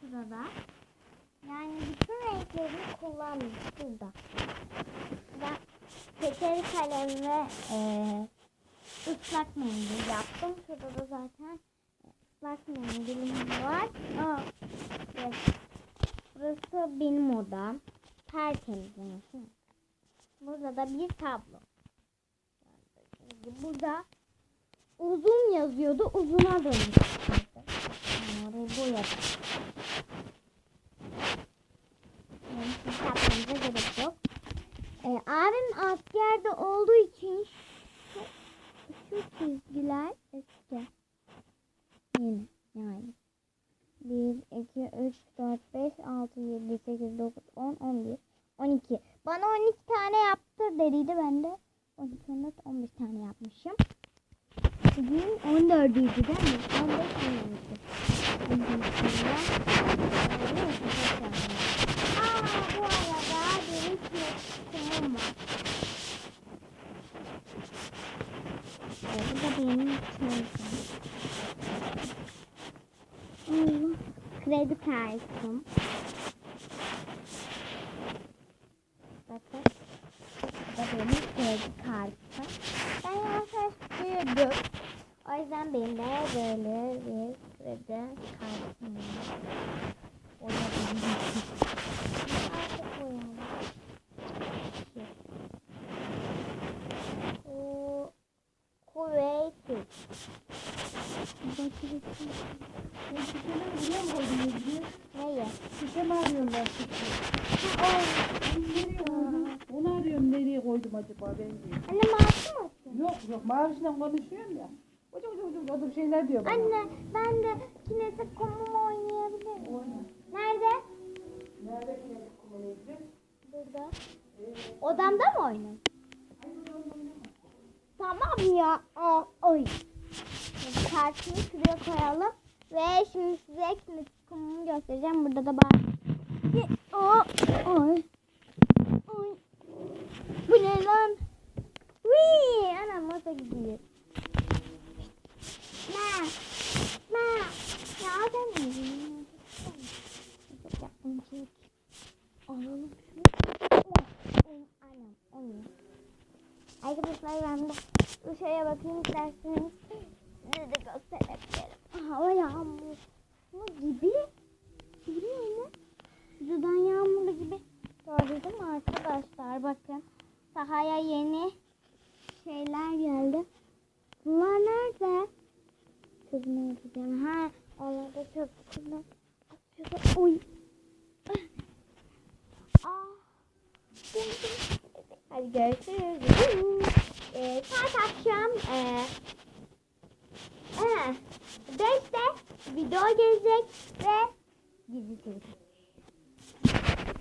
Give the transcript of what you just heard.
şurada. Yani bütün renklerini kullandım şurada. Ben peçeli kalem ve eee ıslak mendil yaptım. Şurada da zaten ıslak mendilim var. Aa, evet. Burası benim odam. Tertemiz. Burada da bir tablo. Burada uzun yazıyordu. Uzuna dönmüştü. Yani orayı boyadım. Yani siz yapmanıza gerek yok. Ee, abim askerde olduğu için şu, çizgiler eski. Yeni yani. 1, 2, 3, 4, 5, 6, 7, 8, 9, 10, 11, 12. Bana 12 tane yaptır dediydi ben de 12, 14, 15 tane yapmışım. Bugün 14'üydü değil mi? 15 günüydü. Bugün sonra. Aa bu arada benim kitabım var. Kitabım. Allah. Kredi kartım. Bakın. Bu da benim kredi kartım. Ben yavaş büyüdüm. O yüzden benim de böyle bir kredi kartım. Olabilir. Artık boyayalım. O kuvveti. Bakın. Ben şişeleri buraya mı koydunuz diye? Neye? Şişe mi arıyorlar şişe? Ha, Nereye koydum? Onu arıyorum nereye koydum acaba ben o. Anne masum musun? Yok yok mavişle konuşuyorum ya. Ucu ucu ucu ucu şeyler diyor. Anne ben de kinetik kumum oynayabilirim. Oyna. Nerede? Nerede kinetik kum oynayacağız? Burada. Odamda mı oynayayım? Tamam ya. Aa, oy. Kartını şuraya koyalım. Ve şimdi size kinetik kumumu göstereceğim. Burada da. Bir- Aa, Oy. Oy. Bu ne lan? Wii. Anam masa gidiyor. Ma. Ma. Ya ne? Yaptım çek. Alalım şunu. Oh, Anam, o ne? Arkadaşlar ben de dışarıya bakayım isterseniz size de gösterebilirim. Hava yağmurlu gibi. Biliyor musun? Sudan yağmurlu gibi gördüm arkadaşlar. Bakın sahaya yeni şeyler geldi. Bunlar nerede? Çözümü yapacağım. Ha, onlar da çok güzel. Oy. Aa. Hadi görüşürüz. Saat akşam ee, ee, beşte video gelecek ve telefon.